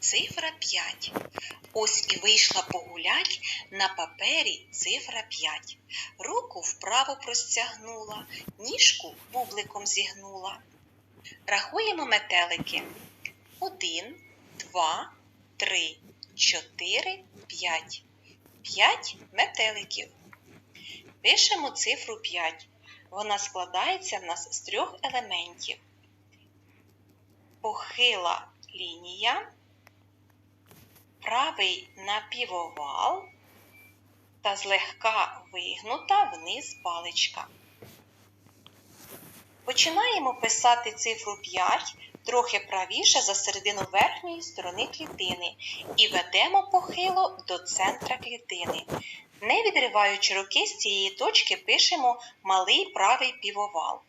цифра 5. Ось і вийшла погулять на папері цифра 5. Руку вправо простягнула, ніжку бубликом зігнула. Рахуємо метелики. 1, 2, 3, 4, 5. 5 метеликів. Пишемо цифру 5. Вона складається в нас з трьох елементів. Похила лінія, правий напівовал та злегка вигнута вниз паличка. Починаємо писати цифру 5 трохи правіше за середину верхньої сторони клітини і ведемо похило до центра клітини. Не відриваючи руки з цієї точки, пишемо малий правий півовал.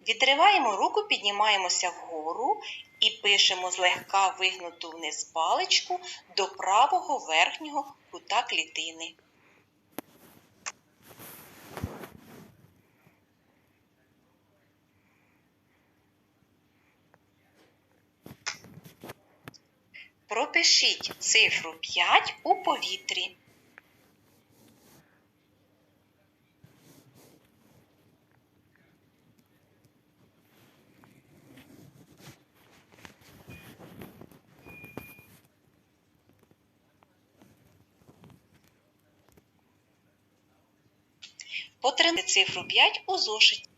Відриваємо руку, піднімаємося вгору і пишемо злегка вигнуту вниз паличку до правого верхнього кута клітини. Пропишіть цифру 5 у повітрі. Потренуйте цифру 5 у зошиті.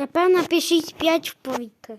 Тепер напишіть 5 в повітрі.